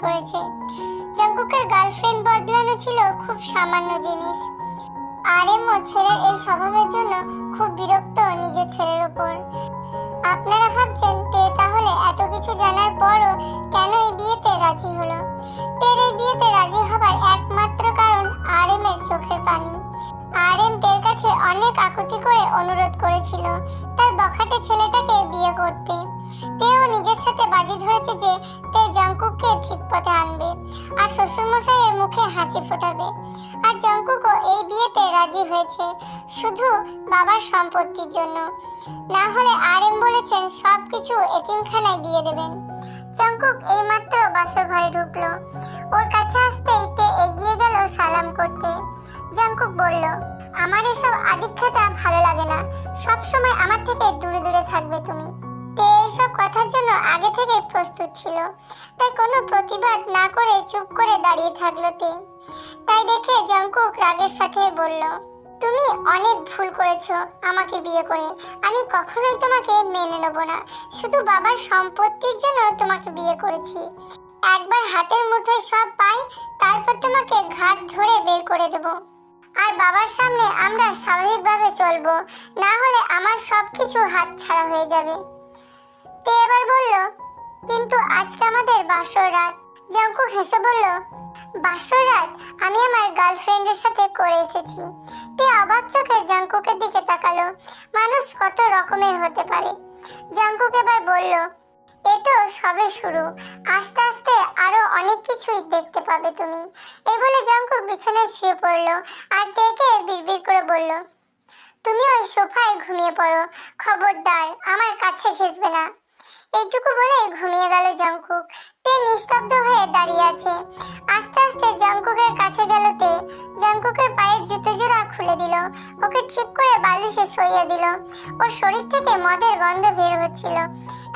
করেছে। জঙ্কুকের গার্লফ্রেন্ড বদলানো ছিল খুব সামান্য জিনিস। আর এমও ছেলের এই স্বভাবের জন্য খুব বিরক্ত নিজের ছেলের উপর। আপনারা ভাবছেন, তে তাহলে এত কিছু জানার পরও কেন এই বিয়েতে রাজি হলো? তের এই বিয়েতে রাজি হবার একমাত্র কারণ আর এর চোখের পানি। আর এম কাছে অনেক আকুতি করে অনুরোধ করেছিল তার বখাটে ছেলেটাকে বিয়ে করতে। তেও নিজের সাথে বাজি ধরেছে যে তে জঙ্কুককে ঠিক পথে আনবে আর শ্বশুরমশাইয়ের মুখে হাসি ফোটাবে। আর জঙ্কুকও এই বিয়েতে রাজি হয়েছে শুধু বাবার সম্পত্তির জন্য। না হলে আর এম বলেছেন সব কিছু এতিমখানায় দিয়ে দেবেন। জঙ্কুক এইমাত্র বাসর ঘরে ঢুকলো। ওর কাছে আসতেই তে এগিয়ে গেল সালাম করতে। জঙ্কুক বলল, আমার এসব আদিক্ষেতা ভালো লাগে না। সব সময় আমার থেকে দূরে দূরে থাকবে তুমি। তে এসব কথার জন্য আগে থেকে প্রস্তুত ছিল। তাই কোনো প্রতিবাদ না করে চুপ করে দাঁড়িয়ে থাকল তে। তাই দেখে জঙ্কুক রাগের সাথে বলল, তুমি অনেক ভুল করেছ আমাকে বিয়ে করে। আমি কখনোই তোমাকে মেনে নেব না। শুধু বাবার সম্পত্তির জন্য তোমাকে বিয়ে করেছি। একবার হাতের মুঠোয় সব পাই, তারপর তোমাকে ঘাট ধরে বের করে দেব। আর বাবার সামনে আমরা স্বাভাবিকভাবে চলবো, না হলে আমার সব কিছু হাত ছাড়া হয়ে যাবে। তে এবার বলল, কিন্তু আজকে আমাদের বাসর রাত। জঙ্কুক হেসে বলল, বাসর রাত? আমি আমার গার্লফ্রেন্ডের সাথে করে এসেছি। তে অবাক চোখে জঙ্কুকের দিকে তাকালো। মানুষ কত রকমের হতে পারে? জঙ্কুক এবার বলল এ সবে শুরু। আস্তে আস্তে আরও অনেক কিছুই দেখতে পাবে তুমি। এই বলে জঙ্কুক বিছানায় শুয়ে পড়ল আর দেখে বিড়বিড় করে বলল, তুমি ওই সোফায় ঘুমিয়ে পড়ো। খবরদার, আমার কাছে ঘেসবে না। এইটুকু বলে ঘুমিয়ে গেল জঙ্কুক। তে নিস্তব্ধ হয়ে দাঁড়িয়ে আছে। আস্তে আস্তে জঙ্কুকের কাছে গেল তে। জঙ্কুকের পায়ের জুতো জোড়া খুলে দিল। ওকে ঠিক করে বালিশে সইয়ে দিল। ওর শরীর থেকে মদের গন্ধ বের হচ্ছিল।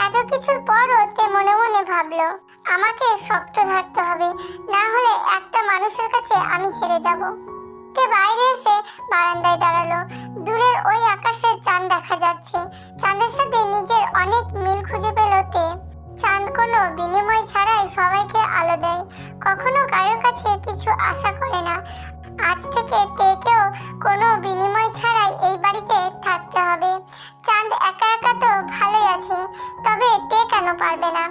এত কিছুর পরও তে মনে মনে ভাবলো, আমাকে শক্ত থাকতে হবে। না হলে একটা মানুষের কাছে আমি হেরে যাব। তে বাইরে এসে বারান্দায় দাঁড়াল। দূরের ওই আকাশের চাঁদ দেখা যাচ্ছে। চাঁদের সাথে নিজের অনেক মিল খুঁজে পেল তে। চাঁদ কোনো বিনিময় ছাড়াই সবাইকে আলো দেয়। কখনো কারোর কাছে কিছু আশা করে না। আজ থেকে তেকেও কোনো বিনিময় ছাড়াই এই বাড়িতে থাকতে হবে। চাঁদ একা একা তো ভালোই আছে, তবে তে কেন পারবে না?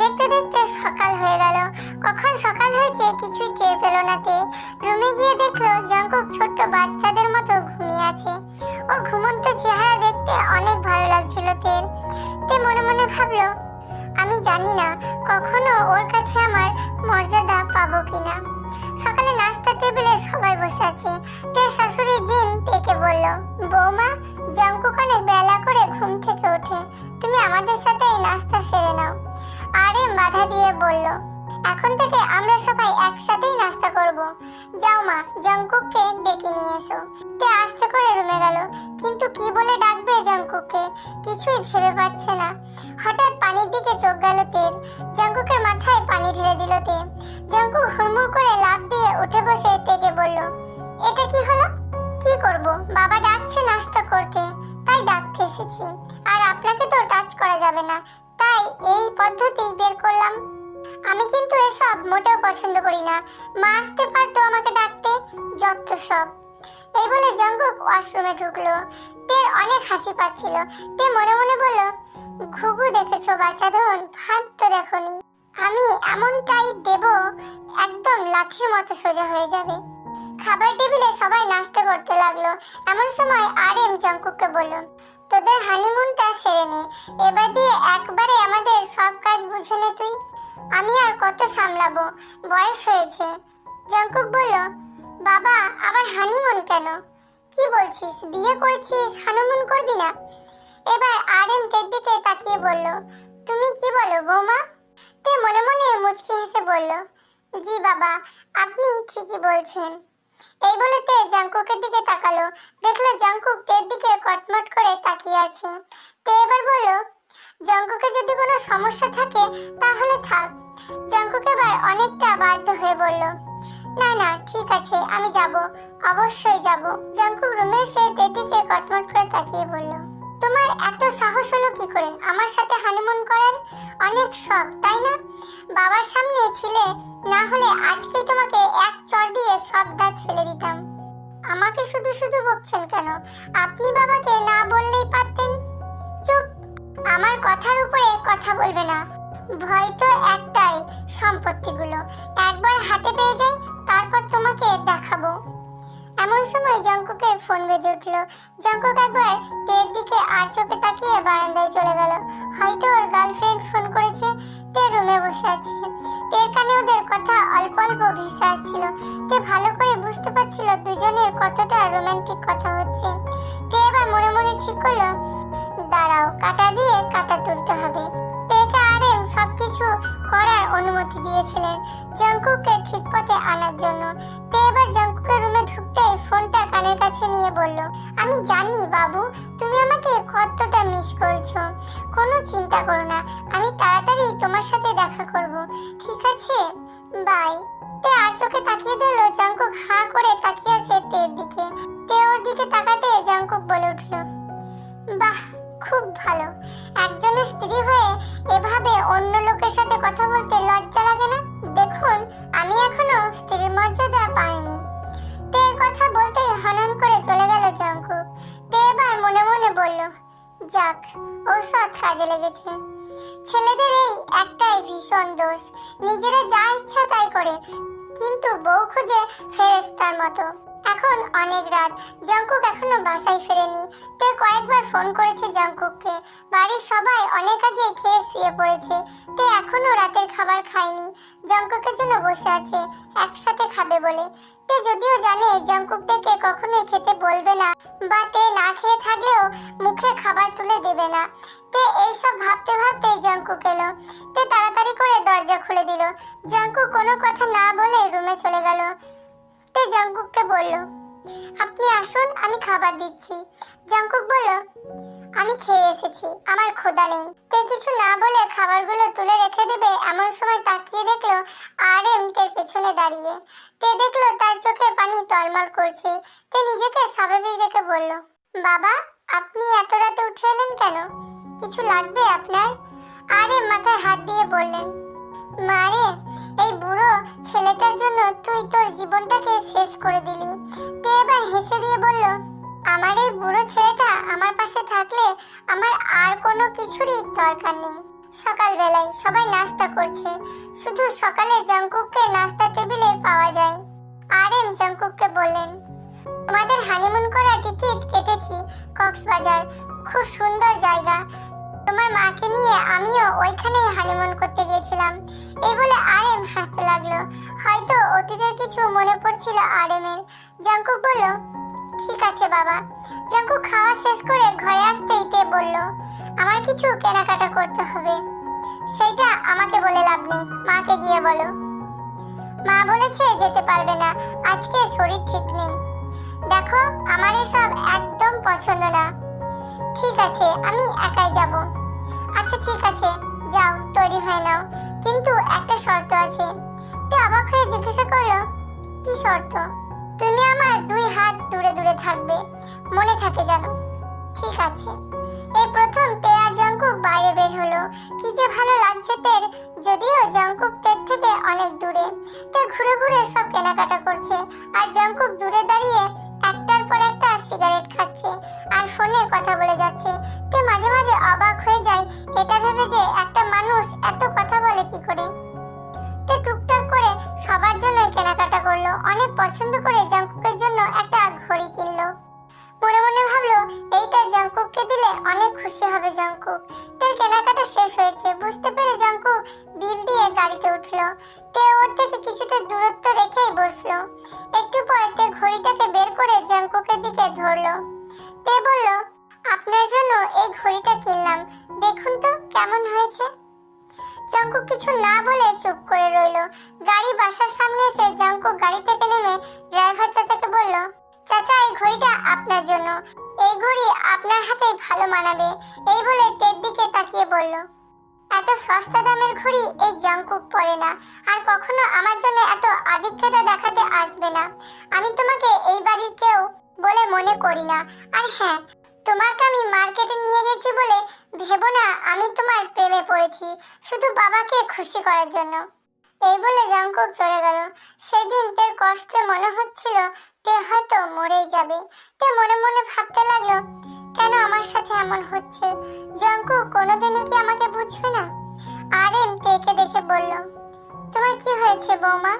দেখতে দেখতে সকাল হয়ে গেল। কখন সকাল হয়েছে কিছুই টের পেল না তে। রুমে গিয়ে দেখল জঙ্কুক ছোট্ট বাচ্চাদের মতো ঘুমিয়ে আছে। ওর ঘুমন্ত চেহারা দেখতে অনেক ভালো লাগছিল তের তে মনে মনে ভাবলো, আমি জানি না কখনো ওর কাছে আমার মর্যাদা পাবো কিনা। সকালে নাস্তা টেবিলে সবাই বসে আছে। তে শাশুড়ি জিন তেকে বলল, বৌমা জঙ্কুক বেলা করে ঘুম থেকে ওঠে। তুমি আমাদের সাথে এই নাস্তা সেরে নাও। আরে বাধা দিয়ে বলল এখন থেকে আমরা সবাই একসাথেই নাস্তা করব। যাও মা জঙ্কুককে ডেকে নিয়ে এসো। তে আস্তে করে রুমে গেল। কিন্তু কি বলে ডাকবে জঙ্কুককে কিছুই ভেবে পাচ্ছে না। হঠাৎ পানির দিকে চোখ গেল তের। জঙ্কুকের মাথায় পানি ঢেলে দিল তে। জঙ্কুক হুড়মুড় করে লাফ দিয়ে উঠে বসে তেকে বলল, এটা কি হলো? কি করব? বাবা ডাকছে নাস্তা করতে। তাই ডাকতে এসেছি। আর আপনাকে তো টাচ করা যাবে না। তাই এই পদ্ধতি বের করলাম। আমি কিন্তু এসব মোটেও পছন্দ করি না। মা আসতে পারতো আমাকে ডাকতে, যত সব। এই বলে জঙ্কুক ওয়াশরুমে ঢুকলো। তের অনেক হাসি পাচ্ছিল। তে মনে মনে বলল, ঘুঘু দেখেছ বাচ্চা ধন? ভাত তো দেখনি। আমি এমন টাইট দেব, একদম লাঠির মতো সোজা হয়ে যাবে। খাবার টেবিলে সবাই নাস্তা করতে লাগল। এমন সময় আর এম জঙ্কুককে বলল, তোদের হানিমুনটা সেরে নে। এবার দিয়ে একবারে আমাদের সব কাজ বুঝে নে তুই। আমি আর কত সামলাবো? বয়স হয়েছে। জঙ্কুক বলল, বাবা, আবার হানিমুন কেন? কি বলছিস? বিয়ে করেছিস? হানিমুন করবি না? এবার আর এম দিকে তাকিয়ে বলল, তুমি কি বলো বৌমা? তে মনে মনে মুচকি হেসে বলল, জি বাবা, আপনি ঠিকই বলছেন। এই বলে তে জাঙ্কুকের দিকে তাকালো। দেখল জাঙ্কুক তের দিকে কটমট করে তাকিয়ে আছে। তে এবার বলল জাঙ্কুকে যদি কোনো সমস্যা থাকে, তাহলে থাক। জাঙ্কুক এবার অনেকটা বাধ্য হয়ে বলল, না না, ঠিক আছে, আমি যাব, অবশ্যই যাব। জাঙ্কুক রুমে এসে তের দিকে কটমট করে তাকিয়ে বলল, তোমার এত সাহস হলো কি করে? আমার সাথে হানিমুন করার অনেক শখ, তাই না? বাবার সামনে ছিলে, না হলে আজকেই তোমাকে এক চর দিয়ে সব দাঁত ফেলে দিতাম। আমাকে শুধু শুধু বকছেন কেন? আপনি বাবাকে না বললেই পারতেন? চুপ আমার কথার উপরে কথা বলবে না। ভয় তো একটাই সম্পত্তিগুলো। একবার হাতে পেয়ে যাই, তারপর তোমাকে দেখাবো। এমন সময় জঙ্কুকের ফোন বেজে উঠল। জঙ্কুক একবার তের দিকে আর চোখে তাকিয়ে বারান্দায় চলে গেল। হয়তো ওর গার্লফ্রেন্ড ফোন করেছে, তে রুমে বসে আছে। তের কানে ওদের কথা অল্প অল্প ভেসে আসছিল। তে ভালো করে বুঝতে পারছিল দুজনের কতটা রোমান্টিক কথা হচ্ছে। তে এবার মনে মনে ঠিক করল দাঁড়াও, কাটা দিয়ে কাটা তুলতে হবে। তেকে আরেম সবকিছু করার অনুমতি দিয়েছিলেন জঙ্কুককে ঠিক পথে আনার জন্য। তে এবার জঙ্কুকের রুমে ঢুকতেই ফোনটা কানের কাছে নিয়ে বলল, আমি জানি বাবু, তুমি আমাকে কতটা মিস করছ। কোনো চিন্তা করো না, আমি তাড়াতাড়ি তোমার সাথে দেখা করব। ঠিক আছে? বাই তে আর চোখে তাকিয়ে দিল জঙ্কুক হাঁ করে তাকিয়ে আছে তের লোকের সাথে কথা বলতে লজ্জা লাগে না? দেখুন, আমি এখনও স্ত্রীর মর্যাদা পাইনি। তে কথা বলতেই হনন করে চলে গেল জঙ্কুক তে এবার মনে মনে বলল, যাক, ঔষধ কাজে লেগেছে। ছেলেদের এই একটাই ভীষণ দোষ। নিজেরা যা ইচ্ছা তাই করে, কিন্তু বউ খুঁজে ফেরেস্তার মতো। এখন অনেক রাত। জঙ্কুক এখনও বাসায় ফেরেনি। তে কয়েকবার ফোন করেছে জঙ্কুককে। বাড়ির সবাই অনেক আগে খেয়ে শুয়ে পড়েছে। তে এখনও রাতের খাবার খায়নি। জঙ্কুকের জন্য বসে আছে, একসাথে খাবে বলে। তে যদিও জানে জঙ্কুক থেকে কখনোই খেতে বলবে না, বা তে না খেয়ে থাকলেও মুখে খাবার তুলে দেবে না। তে এইসব ভাবতে ভাবতে জঙ্কুক এলো। তে তাড়াতাড়ি করে দরজা খুলে দিল। জঙ্কুক কোনো কথা না বলে রুমে চলে গেল। তে জঙ্কুককে বলল, আপনি আসুন, আমি খাবার দিচ্ছি। জঙ্কুক বলল, আমি খেয়ে এসেছি, আমার ক্ষুধা নেই। তে কিছু না বলে খাবারগুলো তুলে রেখে দেবে, এমন সময় তাকিয়ে দেখল আর এম তের পেছনে দাঁড়িয়ে। তে দেখল তার চোখে পানি টলমল করছে। তে নিজেকে স্বাভাবিক রেখে বলল, বাবা, আপনি এত রাতে উঠে এলেন কেন? কিছু লাগবে আপনার? আরে মাথায় হাত দিয়ে বললেন মারে এই বুড়ো ছেলেটার জন্য তুই তোর জীবনটাকে শেষ করে দিলি। তে এবার হেসে দিয়ে বলল, আমার এই বুড়ো ছেলেটা আমার পাশে থাকলে আমার আর কোনো কিছুরই দরকার নেই। সকালবেলায় সবাই নাস্তা করছে। শুধু সকালে জঙ্কুককে নাস্তা টেবিলে পাওয়া যায়। আর এম জঙ্কুককে বললেন, তোমাদের হানিমুন করা টিকিট কেটেছি কক্সবাজার। খুব সুন্দর জায়গা। তোমার মাকে নিয়ে আমিও ওইখানেই হানিমুন করতে গিয়েছিলাম। এই বলে আরএম হাসতে লাগল। হয়তো অতীতের কিছু মনে পড়ছিল আরএমের জাঙ্কুক বলল, ঠিক আছে বাবা। জাঙ্কুক খাওয়া শেষ করে ঘরে আসতেই তে বলল, আমার কিছু কেনাকাটা করতে হবে। সেটা আমাকে বলে লাভ নেই। মাকে গিয়ে বলো। মা বলেছে যেতে পারবে না। আজকে শরীর ঠিক নেই। দেখো, আমার এসব একদম পছন্দ না। ঠিক আছে, আমি একাই যাব। আচ্ছা ঠিক আছে। যাও, তৈরি হয়ে নাও। কিন্তু একটা শর্ত আছে। তে অবাক হয়ে জিজ্ঞাসা করল, কি শর্ত? তুমি আমার দুই হাত দূরে দূরে থাকবে। মনে থাকে জানো ঠিক আছে। এই প্রথম তে আর জঙ্কুক বাইরে বের হলো। কি যে ভালো লাগছে তের, যদিও জঙ্কুক তের থেকে অনেক দূরে। তে ঘুরে ঘুরে সব কেনাকাটা করছে। আর জঙ্কুক দূরে দাঁড়িয়ে পর একটা সিগারেট খাচ্ছে। আর ফোনে কথা বলে যাচ্ছে। তে মাঝে মাঝে অবাক হয়ে যায়। এটা ভেবে যে একটা মানুষ এত কথা বলে কি করে? তে টুকটাক করে সবার জন্যই কেনাকাটা করল। অনেক পছন্দ করে জাঙ্কুকের জন্য একটা ঘড়ি কিনলো। মনে মনে ভাবলো, এইটা জঙ্কুককে দিলে অনেক খুশি হবে জঙ্কুক তার কেনাকাটা শেষ হয়েছে, বুঝতে পেরে জঙ্কুক বিল দিয়ে গাড়িতে উঠল। তে ওর থেকে কিছুটা দূরত্ব রেখেই বসল। একটু পর তে ঘড়িটাকে বের করে জঙ্কুকের দিকে ধরলো। তে বলল, আপনার জন্য এই ঘড়িটা কিনলাম। দেখুন তো কেমন হয়েছে। জঙ্কুক কিছু না বলে চুপ করে রইল। চাচার সামনে এসে জাঙ্কুক গাড়ি থেকে নেমে ড্রাইভার চাচাকে বলল চাচা, এই ঘড়িটা আপনার জন্য। এই ঘড়ি আপনার হাতেই ভালো মানাবে, এই বলে তের দিকে তাকিয়ে বলল, এত সস্তা দামের ঘড়ি, এই জাঙ্কুক পরে না। আর কখনো আমার জন্য এত আধিক্যতা দেখাতে আসবে না। আমি তোমাকে এই বাড়ির কেউ বলে মনে করি না। আর হ্যাঁ তোমাকে আমি মার্কেটে নিয়ে গেছি বলে ভেবো না, আমি তোমার প্রেমে পড়েছি, শুধু বাবাকে খুশি করার জন্য। এই বলে জাঙ্কুক চলে গেল। সেদিন তার কষ্টে মনে হচ্ছিল তে হয়তো মরেই যাবে। তে মনে মনে ভাবতে লাগল, কেন আমার সাথে এমন হচ্ছে? জঙ্কু কোনোদিনও কি আমাকে বুঝবে না? আর এম তেকে দেখে বলল, তোমার কি হয়েছে বৌমা?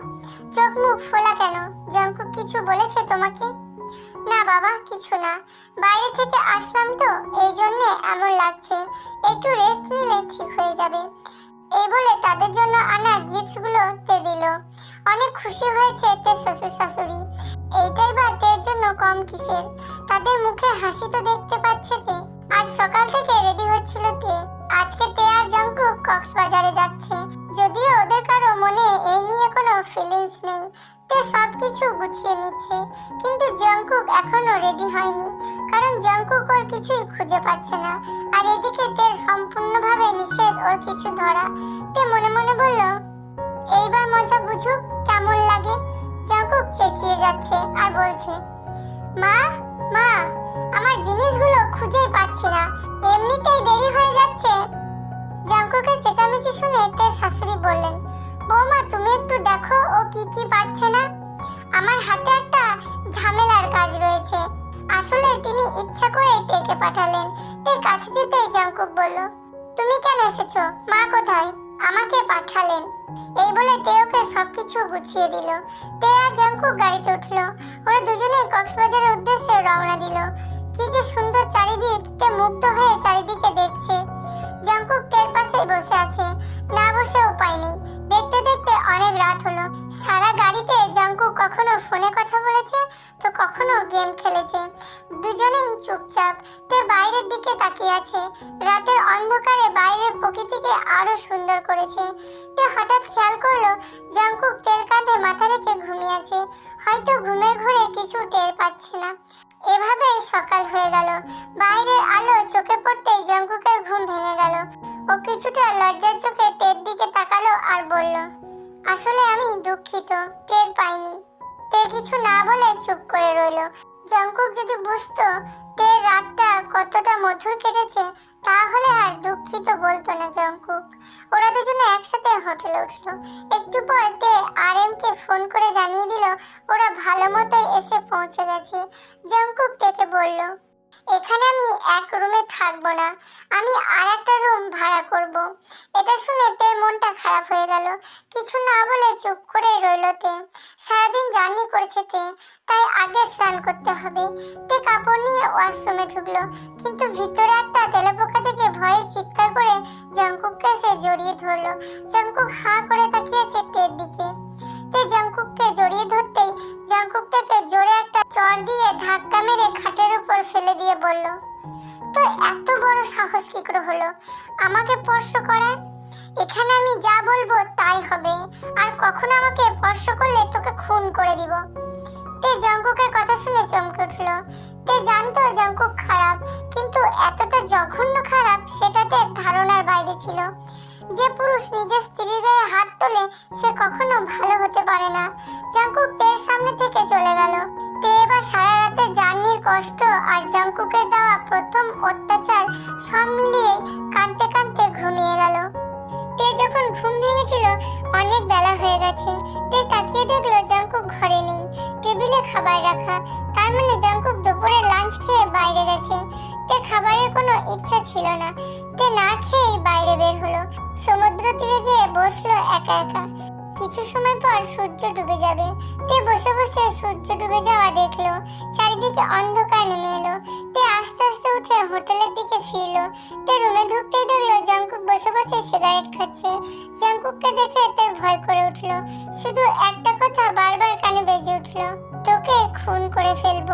চোখ মুখ ফোলা কেন? জঙ্কু কিছু বলেছে তোমাকে? না বাবা, কিছু না। বাইরে থেকে আসলাম তো, এই জন্যে এমন লাগছে। একটু রেস্ট নিলে ঠিক হয়ে যাবে। এই বলে তাদের জন্য আনা গিফটগুলো তে দিল। অনেক খুশি হয়েছে তে শ্বশুর শাশুড়ি। এইটাই বা তের জন্য কম কিসের? তাদের মুখে হাসি তো দেখতে পাচ্ছে তে। আজ সকাল থেকে রেডি হচ্ছিল তে। আজকে তে আর জঙ্কু কক্সবাজারে যাচ্ছে। যদিও ওদের কারও মনে এই নিয়ে কোনো ফিলিংস নেই। তে সবকিছু গুছিয়ে নিচ্ছে। কিন্তু জঙ্কুক এখনও রেডি হয়নি। কারণ জঙ্কুক ওর কিছুই খুঁজে পাচ্ছে না। আর এদিকে তের সম্পূর্ণভাবে নিষেধ ওর কিছু ধরা। তে মনে মনে বলল, এইবার মজা বুঝুক, কেমন লাগে? জঙ্কুক চেঁচিয়ে যাচ্ছে আর বলছে, মা মা, আমার জিনিসগুলো খুঁজেই পাচ্ছি না। এমনিতেই দেরি হয়ে যাচ্ছে? জঙ্কুকের চেঁচামেচি শুনে তের শাশুড়ি বললেন বৌমা, তুমি একটু দেখো ও কি কি পাচ্ছে না। আমার হাতে একটা ঝামেলার কাজ রয়েছে। আসলে তিনি ইচ্ছা করে টেকে পাঠালেন। তে কাছে যেতেই জঙ্কুক বলল, তুমি কেন এসেছ? মা কোথায়? আমাকে পাঠালেন। এই বলে তে ওকে সবকিছু গুছিয়ে দিল। তে আর জঙ্কুক গাড়িতে উঠল। ওরা দুজনেই কক্সবাজারের উদ্দেশ্যে রওনা দিল। কি যে সুন্দর চারিদিক, তে মুগ্ধ হয়ে চারিদিকে দেখছে। জঙ্কুক তের পাশেই বসে আছে। না বসে উপায় নেই। দেখতে দেখতে অনেক রাত হলো। সারা গাড়িতে জঙ্কুক কখনো ফোনে কথা বলেছে, তো কখনো গেম খেলেছে। দুজনেই চুপচাপ, তে বাইরের দিকে তাকিয়ে আছে। রাতের অন্ধকারে বাইরের প্রকৃতিকে আরও সুন্দর করেছে। তে হঠাৎ খেয়াল করল জঙ্কুক তের কাঁধে মাথা রেখে ঘুমিয়ে আছে। হয়তো ঘুমের ঘরে কিছু টের পাচ্ছে না। এভাবে সকাল হয়ে গেল। বাইরের আলো চোখে পড়তেই জঙ্কুকের ঘুম ভেঙে গেল। ও কিছুটা লজ্জার চোখে টের দিকে তাকালো আর বলল, আসলে আমি দুঃখিত, টের পাইনি। তে কিছু না বলে চুপ করে রইল। জঙ্কুক যদি বুঝতো তে রাতটা কতটা মধুর কেটেছে, তাহলে আর দুঃখিত বলতো না জঙ্কুক ওরা দুজনে একসাথে হোটেলে উঠল। একটু পর তে আর কে ফোন করে জানিয়ে দিল, ওরা ভালো মতোই এসে পৌঁছে গেছে। জঙ্কুক থেকে বলল এখানে আমি এক রুমে থাকব না। আমি আর একটা রুম ভাড়া করব। এটা শুনে তের মনটা খারাপ হয়ে গেল। কিছু না বলে চুপ করে রইল তে। সারাদিন জার্নি করেছে তে, তাই আগে স্নান করতে হবে। তে কাপড় নিয়ে ওয়াশরুমে ঢুকলো, কিন্তু ভিতরে একটা তেলেপোকা থেকে ভয়ে চিৎকার করে জঙ্কুককে সে জড়িয়ে ধরলো। জঙ্কুক হাঁ করে তাকিয়েছে তের দিকে। তে জঙ্কুককে জড়িয়ে ধরতেই জঙ্কুক থেকে জোরে একটা চর দিয়ে ধাক্কা মেরে খাটের উপর ফেলে দিয়ে বলল, তোর এত বড় সাহস কি করে হলো? আমাকে স্পর্শ করার এখানে আমি যা বলব তাই হবে। আর কখনো আমাকে স্পর্শ করলে তোকে খুন করে দিব। তে জঙ্কুকের কথা শুনে চমকে উঠল। তে জানতো জঙ্কুক খারাপ, কিন্তু এতটা জঘন্য খারাপ সেটাতে ধারণার বাইরে ছিল। যে পুরুষ নিজের স্ত্রীর গায়ে হাত তোলে, সে কখনো ভালো হতে পারে না। জাঙ্কুক তের সামনে থেকে চলে গেল। তে এবার সারা রাতে জার্নির কষ্ট আর জাঙ্কুকের দেওয়া প্রথম অত্যাচার সব মিলিয়ে কাঁদতে কাঁদতে ঘুমিয়ে গেল। তে যখন ঘুম ভেঙেছিল, অনেক বেলা হয়ে গেছে। তে তাকিয়ে দেখল জাঙ্কুক ঘরে নেই। টেবিলে খাবার রাখা। তার মানে জাঙ্কুক দুপুরে লাঞ্চ খেয়ে বাইরে গেছে। তে খাবারের কোনো ইচ্ছা ছিল না। তে না খেয়েই বাইরে বের হলো। সমুদ্র তীরে গিয়ে বসল একা একা। কিছু সময় পর সূর্য ডুবে যাবে। তে বসে বসে সূর্য ডুবে যাওয়া দেখল। চারিদিকে অন্ধকার নেমে এলো। তে আস্তে আস্তে উঠে হোটেলের দিকে ফিরলো। তে রুমে ঢুকতেই দেখল জাঙ্কুক বসে বসে সিগারেট খাচ্ছে। জাঙ্কুককে দেখে তে ভয় করে উঠল। শুধু একটা কথা বারবার কানে বেজে উঠল। তোকে খুন করে ফেলব।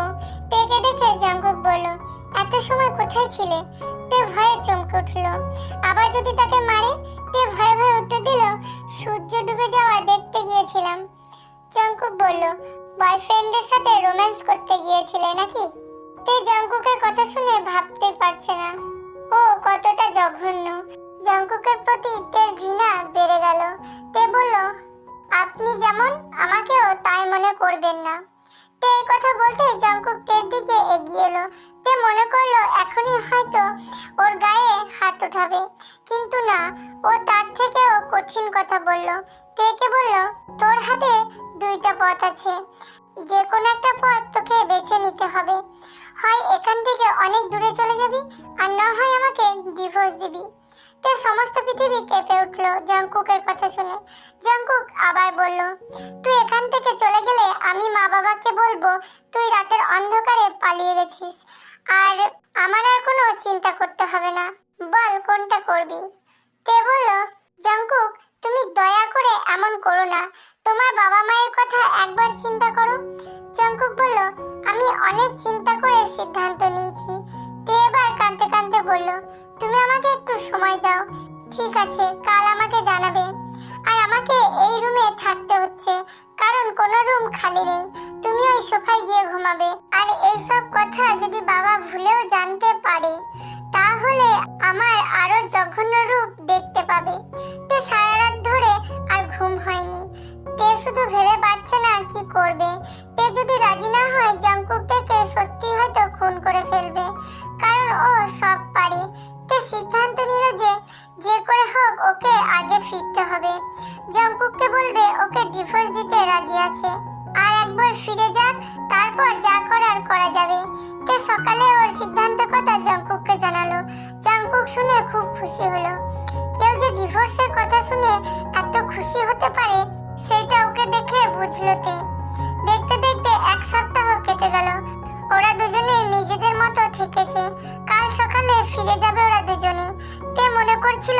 তেকে দেখে জাঙ্কুক বলল এত সময় কোথায় ছিলে? তে ভয়ে চমকে উঠল। আবার যদি তাকে মারে, তে ভয়ে ভয়ে উত্তর দিল, সূর্য ডুবে যাওয়া দেখতে গিয়েছিলাম। জঙ্কুক বলল বয়ফ্রেন্ডের সাথে রোম্যান্স করতে গিয়েছিলে নাকি? তে জঙ্কুকের কথা শুনে ভাবতে পারছে না। ও কতটা জঘন্য। জঙ্কুকের প্রতি তের ঘৃণা বেড়ে গেল। তে বলল, আপনি যেমন আমাকেও তাই মনে করবেন না। তে কথা বলতে জঙ্কুক তের দিকে এগিয়ে এলো? তে মনে করল এখনই হয়তো ওর গায়ে হাত ওঠাবে। কিন্তু না, ও তার থেকেও কঠিন কথা বলল। তেকে বলল, তোর হাতে দুইটা পথ আছে। যে কোনো একটা পথ তোকে বেছে নিতে হবে। হয় এখান থেকে অনেক দূরে চলে যাবি, আর না হয় আমাকে ডিভোর্স দিবি। তে সমস্ত পৃথিবী কেঁপে উঠল জঙ্কুকের কথা শুনে। জঙ্কুক আবার বলল, তুই এখান থেকে চলে গেলে আমি মা বাবাকে বলব, তুই রাতের অন্ধকারে পালিয়ে গেছিস। আর আমার আর কোনো চিন্তা করতে হবে না। বল, কোনটা করবি? তে বলল জঙ্কুক তুমি দয়া করে এমন করো না। তোমার বাবা মায়ের কথা একবার চিন্তা করো। জঙ্কুক বলল, আমি অনেক চিন্তা করে সিদ্ধান্ত নিয়েছি। তে এবার কাঁদতে কাঁদতে বলল, তুমি আমাকে একটু সময় দাও। ঠিক আছে, কাল আমাকে জানাবে। আর আমাকে এই রুমে থাকতে হচ্ছে, কারণ কোনো রুম খালি নেই। তুমি ওই সোফায় গিয়ে ঘুমাবে। আর এইসব কথা যদি বাবা ভুলেও জানতে পারে, তাহলে আমার আরও জঘন্য রূপ দেখতে পাবে। তে সারা রাত ধরে আর ঘুম হয়নি। তে শুধু ভেবে পাচ্ছে না কি করবে। তে যদি রাজি না হয় জঙ্কুক থেকে সত্যি হয়তো খুন করে ফেলবে। কারণ ও সব পারে। তে সিদ্ধান্ত নিল যে যে করে হোক ওকে আগে ফিরতে হবে। জঙ্কুককে বলবে, ওকে ডিভোর্স দিতে রাজি আছে। আর একবার ফিরে যাক, তারপর যা করার করা যাবে। তে সকালে ওর সিদ্ধান্ত কথা জঙ্কুককে জানালো। জঙ্কুক শুনে খুব খুশি হলো। কেউ যে ডিভোর্সের কথা শুনে এত খুশি হতে পারে দেখে বুঝলো তে দেখতে দেখতে এক সপ্তাহ কেটে গেল। ওরা দুজনে নিজেদের মতো থেকেছে। কাল সকালে ফিরে যাবে ওরা দুজনে। তে মনে করছিল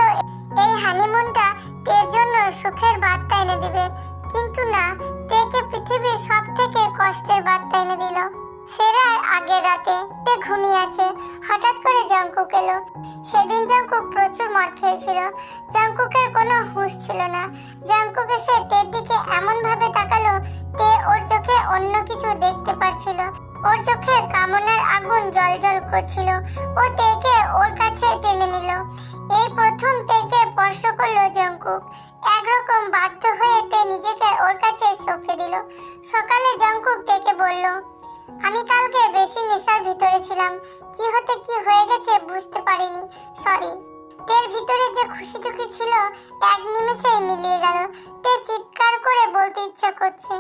এই হানিমুনটা তের জন্য সুখের বার্তা এনে দিবে? কিন্তু না, তেকে পৃথিবীর সব থেকে কষ্টের বার্তা এনে দিল। ফেরার আগের রাতে তে ঘুমিয়ে আছে। হঠাৎ করে জঙ্কুক এলো। সেদিন জঙ্কুক প্রচুর মদ খেয়েছিল। জঙ্কুকের কোনো হুঁশ ছিল না। জঙ্কুক এসে তের দিকে এমন ভাবে তাকালো, তে ওর চোখে অন্য কিছু দেখতে পাচ্ছিল ওর চোখে কামনার আগুন জল জল করছিল। ও তেকে ওর কাছে টেনে নিল। এই প্রথম তেকে স্পর্শ করল জঙ্কুক একরকম বাধ্য হয়ে তে নিজেকে ওর কাছে সঁপে দিল। সকালে জঙ্কুক তেকে বলল আমি কালকে বেশি নেশার ভিতরে ছিলাম। কি হতে কি হয়ে গেছে বুঝতে পারিনি। সরি তের ভিতরে যে খুশি টুকি ছিল, এক নিমেষেই মিলিয়ে গেল। তে চিৎকার করে বলতে ইচ্ছা করছে,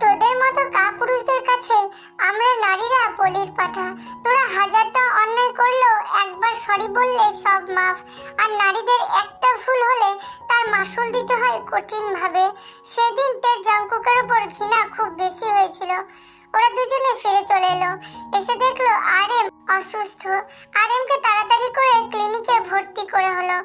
তোদের মতো কাপুরুষদের কাছে আমরা নারীরা বলির পাঠা। তোরা হাজারটা অন্যায় করলেও একবার সরি বললে সব মাফ। আর নারীদের একটা ভুল হলে তার মাসুল দিতে হয় কঠিনভাবে। সেদিন তের জঙ্কুকের উপর ঘৃণা খুব বেশি হয়েছিল। ওরা দুজনে ফিরে চলে এলো। এসে দেখল আরএম অসুস্থ। আরএমকে তাড়াতাড়ি করে ক্লিনিকে ভর্তি করে হলো।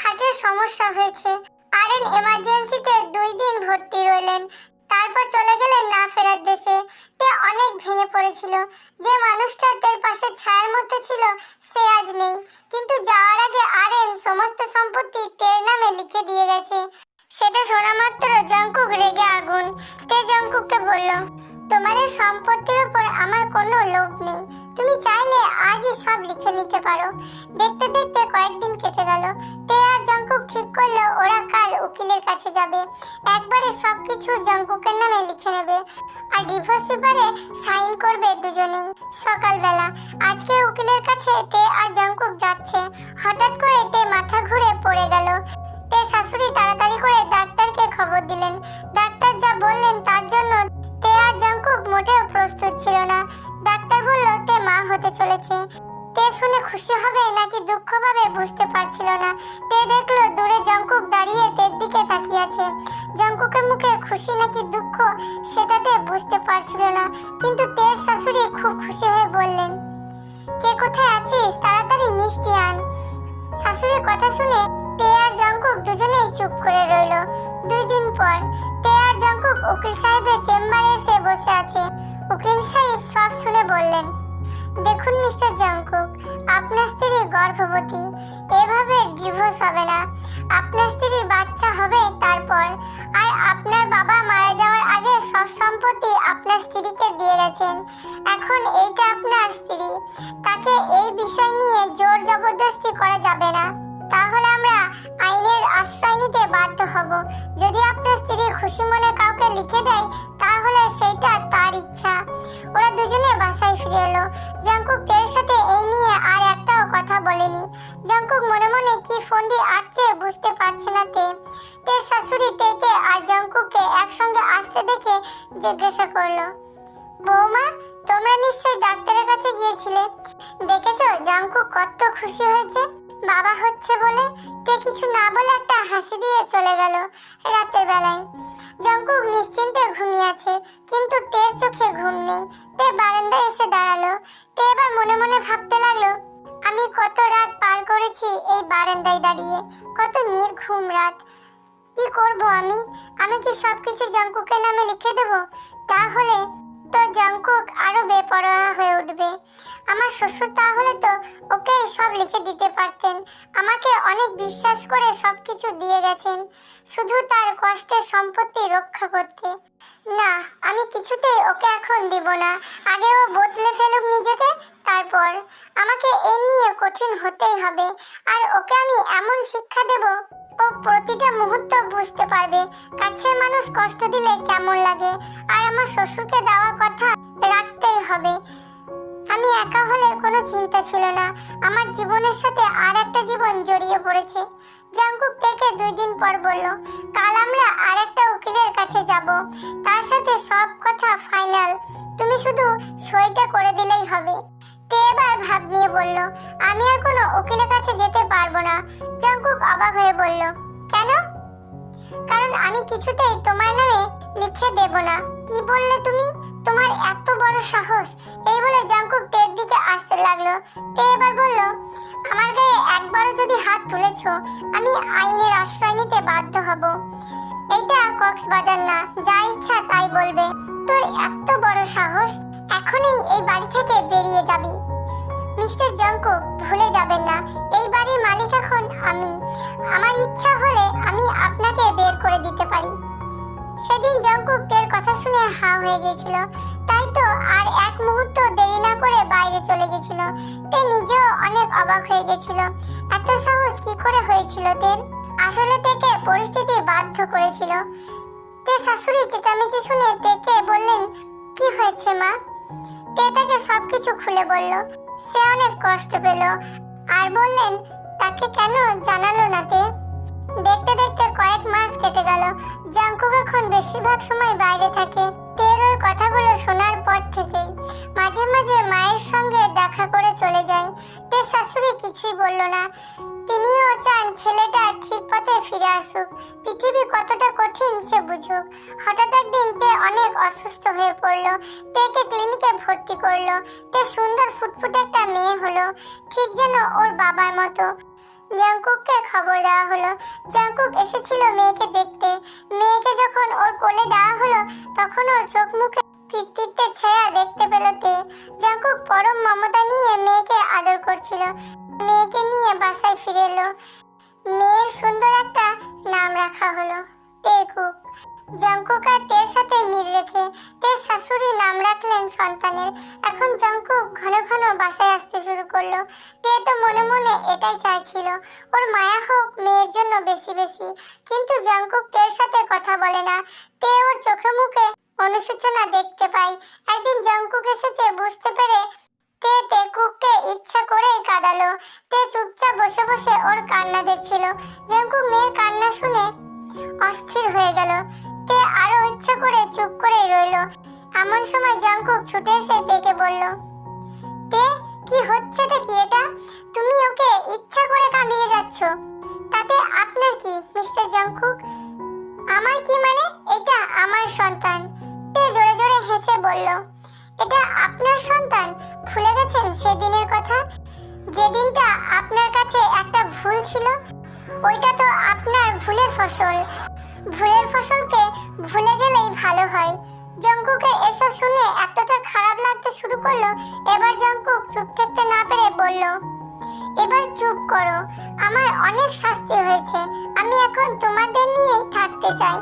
হার্টের সমস্যা হয়েছে। আরএন এমার্জেন্সিতে দুই দিন ভর্তি রইলেন। তারপর চলে গেলেন না ফেরার দেশে। তে অনেক ভেঙে পড়েছিল। যে মানুষটা তার পাশে ছায়ার মতো ছিল, সে আজ নেই। কিন্তু যাওয়ার আগে আরএন সমস্ত সম্পত্তি তের নামে লিখে দিয়ে গেছে। সেটা শোনা মাত্র জঙ্কুক রেগে আগুন। তে জঙ্কুককে বলল তোমার সম্পত্তির উপর আমার কোনো লোভ নেই। তুমি চাইলে আজই সব লিখে নিতে পারো। দেখতে দেখতে কয়েকদিন কেটে গেল। তে আর জঙ্কুক ঠিক করল, ওরা কাল উকিলের কাছে যাবে। একবারে সবকিছু জঙ্কুকের নামে লিখে নেবে। আর ডিভোর্স পেপারে সাইন করবে দুজনেই সকালবেলা। আজকে উকিলের কাছে তে আর জঙ্কুক যাচ্ছে। হঠাৎ করে তে মাথা ঘুরে পড়ে গেল। তে শাশুড়ি তাড়াতাড়ি করে ডাক্তারকে খবর দিলেন। ডাক্তার যা বললেন তার জন্য আর জঙ্কুক মোটেও প্রস্তুত ছিল না। ডাক্তার বলল, তে মা হতে চলেছে। তে শুনে খুশি হবে নাকি দুঃখ পাবে বুঝতে পারছিল না। তে দূরে দাঁড়িয়ে তের দিকে তাকিয়ে আছে। মুখে খুশি নাকি দুঃখ সেটাতে বুঝতে পারছিল না। কিন্তু তের শাশুড়ি খুব খুশি হয়ে বললেন, কে কোথায় আছিস? তাড়াতাড়ি মিষ্টি আন। শাশুড়ির কথা শুনে তে আর জঙ্কুক দুজনেই চুপ করে রইল। দুই দিন পর তে আর জঙ্কুক উকিল সাহেবের চেম্বারে এসে বসে আছে। উকিল সাহেব সব শুনে বললেন, দেখুন মিস্টার জঙ্কুক, আপনার স্ত্রী গর্ভবতী, এভাবে ডিভোর্স হবে না। আপনার স্ত্রীর বাচ্চা হবে তারপর, আর আপনার বাবা মারা যাওয়ার আগে সব সম্পত্তি আপনার স্ত্রীকে দিয়ে গেছেন। এখন এইটা আপনার স্ত্রী। তাকে এই বিষয় নিয়ে জোর জবরদস্তি করা যাবে না। তাহলে আশ্রয় নিতে বাধ্য হব। যদি আপনার স্ত্রী খুশি মনে কাউকে লিখে দেয়, তাহলে সেইটা তার ইচ্ছা। ওরা দুজনে বাসায় ফিরে এলো। জাঙ্কুক তের সাথে এই নিয়ে আর একটাও কথা বলেনি। জাঙ্কুক মনে মনে কি ফোন দিয়ে আটছে বুঝতে পারছে না তে। তের শাশুড়ি তেকে আর জাঙ্কুককে একসঙ্গে আসতে দেখে জিজ্ঞাসা করল, বৌমা, তোমরা নিশ্চয়ই ডাক্তারের কাছে গিয়েছিলে? দেখেছ, জাঙ্কুক কত খুশি হয়েছে? বাবা হচ্ছে বলে কে কিছু না বলে একটা হাসি দিয়ে চলে গেল রাতের বেলায়। জঙ্কুক নিশ্চিন্তে ঘুমিয়ে আছে, কিন্তু তের চোখে ঘুম নেই। তে বারান্দায় এসে দাঁড়াল। তে এবার মনে মনে ভাবতে লাগল, আমি কত রাত পার করেছি এই বারান্দায় দাঁড়িয়ে। কত নির্ঘুম রাত। কি করব আমি? আমি কি সবকিছু জঙ্কুকের নামে লিখে দেব? তাহলে তো জঙ্কুক আরও বেপরোয়া হয়ে উঠবে। আমার শ্বশুর তাহলে তো ওকে সব লিখে দিতে পারতেন। আমাকে অনেক বিশ্বাস করে সব কিছু দিয়ে গেছেন, শুধু তার কষ্টের সম্পত্তি রক্ষা করতে। না, আমি কিছুতেই ওকে এখন দিব না। আগে ও বদলে ফেলুক নিজেকে তারপর আমাকে এ নিয়ে কঠিন হতেই হবে। আর ওকে আমি এমন শিক্ষা দেব, ও প্রতিটা মুহূর্ত বুঝতে পারবে কাছের মানুষ কষ্ট দিলে কেমন লাগে। আর আমার শ্বশুরকে দেওয়া কথা রাখতেই হবে। আমি একা হলে কোনো চিন্তা ছিল না। আমার জীবনের সাথে আর একটা জীবন জড়িয়ে পড়েছে। জাঙ্কুক থেকে দুই দিন পর বলল, কাল আমরা আর একটা উকিলের কাছে যাব। তার সাথে সব কথা ফাইনাল। তুমি শুধু সইটা করে দিলেই হবে। তে এবার ভাব নিয়ে বলল, আমি আর কোনো উকিলের কাছে যেতে পারব না। জাঙ্কুক অবাক হয়ে বলল, কেন? কারণ আমি কিছুতেই তোমার নামে লিখে দেব না। কি বললে তুমি? তোমার এত বড় সাহস। এই বলে জাঙ্কুক তের দিকে আসতে লাগল। তে এবার বলল, আমার গায়ে একবারও যদি হাত তুলেছ, আমি আইনের আশ্রয় নিতে বাধ্য হব। এইটা কক্সবাজার না, যা ইচ্ছা তাই বলবে। তোর এত বড় সাহস এখনই এই বাড়ি থেকে বেরিয়ে যাবি। মিস্টার জঙ্কুক ভুলে যাবেন না, এই বাড়ির মালিক এখন আমি। আমার ইচ্ছা হলে আমি আপনাকে বের করে দিতে পারি। সেদিন জঙ্কুক তের কথা শুনে হা হয়ে গিয়েছিল। তাই তো আর এক মুহূর্ত দেরি না করে বাইরে চলে গেছিল তে নিজেও অনেক অবাক হয়ে গেছিল এত সাহস কি করে হয়েছিল তের? আসলে তেকে পরিস্থিতি বাধ্য করেছিল। তে শাশুড়ি চেঁচামেচি শুনে তেকে বললেন, কি হয়েছে মা? তে তাকে সবকিছু খুলে বলল। সে অনেক কষ্ট পেল। আর বললেন, তাকে কেন জানালো না তে? দেখতে দেখতে কয়েক মাস কেটে গেল। জাঙ্কুক এখন বেশিরভাগ সময় বাইরে থাকে। তের ওই কথাগুলো শোনার পর থেকেই মাঝে মাঝে মায়ের সঙ্গে দেখা করে চলে যায়। তের শাশুড়ি কিছুই বলল না। তিনিও চান ছেলেটা ঠিক পথে ফিরে আসুক। পৃথিবী কতটা কঠিন সে বুঝুক। হঠাৎ একদিন তে অনেক অসুস্থ হয়ে পড়ল। তেকে ক্লিনিকে ভর্তি করল। তে সুন্দর ফুটফুটে একটা মেয়ে হলো। ঠিক যেন ওর বাবার মতো। জাঙ্কুককে খবর দেওয়া হলো। জাঙ্কুক এসেছিল মেয়েকে দেখতে। মেয়েকে যখন ওর কোলে দেওয়া হলো, তখন ওর চোখ মুখে কৃতিত্বের ছায়া দেখতে পেল তে। জাঙ্কুক পরম মমতা নিয়ে মেয়েকে আদর করছিল। বাসায় ফিরে এলো। মেয়ের সুন্দর একটা নাম রাখা হলো তেকুক। জঙ্কুক আর তের সাথে মিল রেখে তের শাশুড়ি নাম রাখলেন সন্তানের। এখন জঙ্কুক ঘন ঘন বাসায় আসতে শুরু করল। তে তো মনে মনে এটাই চাইছিল, ওর মায়া হোক মেয়ের জন্য বেশি বেশি। কিন্তু জঙ্কুক তের সাথে কথা বলে না। তে ওর চোখে মুখে অনুশোচনা দেখতে পাই একদিন জঙ্কুক এসেছে, বুঝতে পেরে তে তেকুককে ইচ্ছা করেই কাঁদালো। তে চুপচাপ বসে বসে ওর কান্না দেখছিল। জঙ্কুক মেয়ের কান্না শুনে অস্থির হয়ে গেল। তে আরও ইচ্ছা করে চুপ করেই রইল। এমন সময় জঙ্কুক ছুটে এসে দেখে বলল, তে, কি হচ্ছেটা কি এটা? তুমি ওকে ইচ্ছা করে কাঁদিয়ে যাচ্ছ। তাতে আপনার কি, মিস্টার জঙ্কুক আমার কি মানে? এটা আমার সন্তান। তে জোরে জোরে হেসে বলল এটা আপনার সন্তান। ভুলে গেছেন সেদিনের কথা? যেদিনটা আপনার কাছে একটা ভুল ছিল, ওইটা তো আপনার ভুলের ফসল। ভুলের ফসলকে ভুলে গেলেই ভালো হয়। জঙ্কুকে এসব শুনে এতটা খারাপ লাগতে শুরু করল, এবার জঙ্কুক চুপ থাকতে না পেরে বলল এবার চুপ করো। আমার অনেক শাস্তি হয়েছে। আমি এখন তোমাদের নিয়েই থাকতে চাই।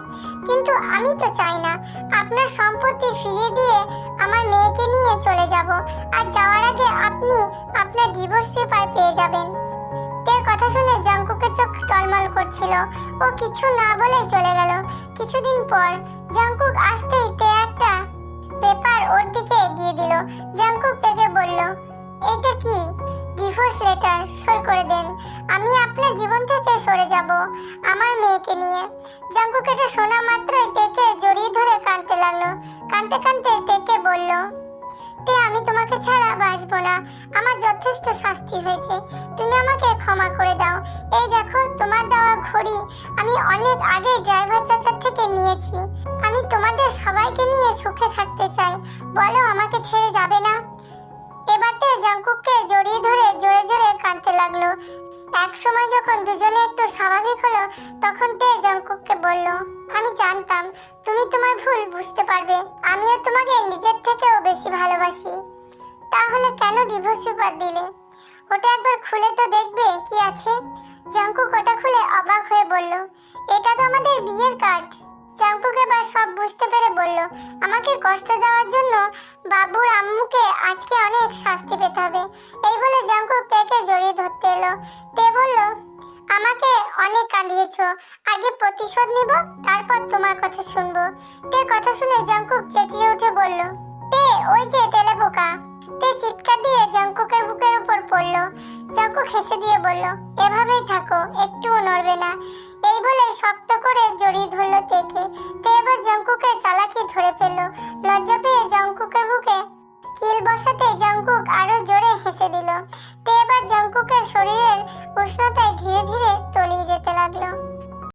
কিন্তু আমি তো চাই না। আপনার সম্পত্তি ফিরিয়ে দিয়ে আমার মেয়েকে নিয়ে চলে যাব। আর যাওয়ার আগে আপনি আপনার ডিভোর্স পেপার পেয়ে যাবেন। তের কথা শুনে জঙ্কুকের চোখ টলমল করছিল। ও কিছু না বলেই চলে গেল। কিছুদিন পর জঙ্কুক আসতেই তে একটা পেপার ওর দিকে ডিভোর্স লেটার সই করে দেন। আমি আপনার জীবন থেকে সরে যাব, আমার মেয়েকে নিয়ে। জঙ্কুক এটা শোনা মাত্রই তেকে জড়িয়ে ধরে কাঁদতে লাগল, কাঁদতে কাঁদতে তেকে বলল, তে, আমি তোমাকে ছাড়া বাঁচবো না। আমার যথেষ্ট শাস্তি হয়েছে। তুমি আমাকে ক্ষমা করে দাও। এই দেখো, তোমার দেওয়া ঘড়ি আমি অনেক আগে ড্রাইভার চাচার থেকে নিয়েছি। আমি তোমাদের সবাইকে নিয়ে সুখে থাকতে চাই। বলো, আমাকে ছেড়ে যাবে না? এবার তে জাঙ্কুককে জড়িয়ে ধরে জোরে জোরে কাঁদতে লাগল। এক সময় যখন দুজনে একটু স্বাভাবিক হলো, তখন তে জাঙ্কুককে বলল, আমি জানতাম, তুমি তোমার ভুল বুঝতে পারবে। আমিও তোমাকে নিজের থেকেও বেশি ভালোবাসি। তাহলে কেন ডিভোর্স পেপার দিলে? ওটা একবার খুলে তো দেখবে কি আছে। জাঙ্কুক ওটা খুলে অবাক হয়ে বলল, এটা তো আমাদের বিয়ের কার্ড জাঙ্কুক এবার সব বুঝতে পেরে বলল, আমাকে কষ্ট দেওয়ার জন্য বাবুর আম্মুকে আজকে অনেক শাস্তি পেতে হবে। এই বলে জাঙ্কুক তেকে জড়িয়ে ধরতে এলো। তে বলল, আমাকে অনেক কাঁদিয়েছো, আগে প্রতিশোধ নিব, তারপর তোমার কথা শুনব। তে কথা শুনে জাঙ্কুক চেঁচিয়ে উঠে বলল, তে, ওই যে তেলে পোকা। তে চিৎকার দিয়ে জাঙ্কুকের বুকের উপর পড়ল। জঙ্কু হেসে দিয়ে বলল, এভাবেই থাকো, একটুও নড়বে না। এই বলে শক্ত করে জড়িয়ে ধরলো তেকে। তে এবার জাঙ্কুকের চালাকি ধরে ফেলল। লজ্জা পেয়ে জাঙ্কুকের বুকে কিল বসাতে জঙ্কুক আরও জোরে হেসে দিল। তে এবার জাঙ্কুকের শরীরের উষ্ণতায় ধীরে ধীরে তলিয়ে যেতে লাগল।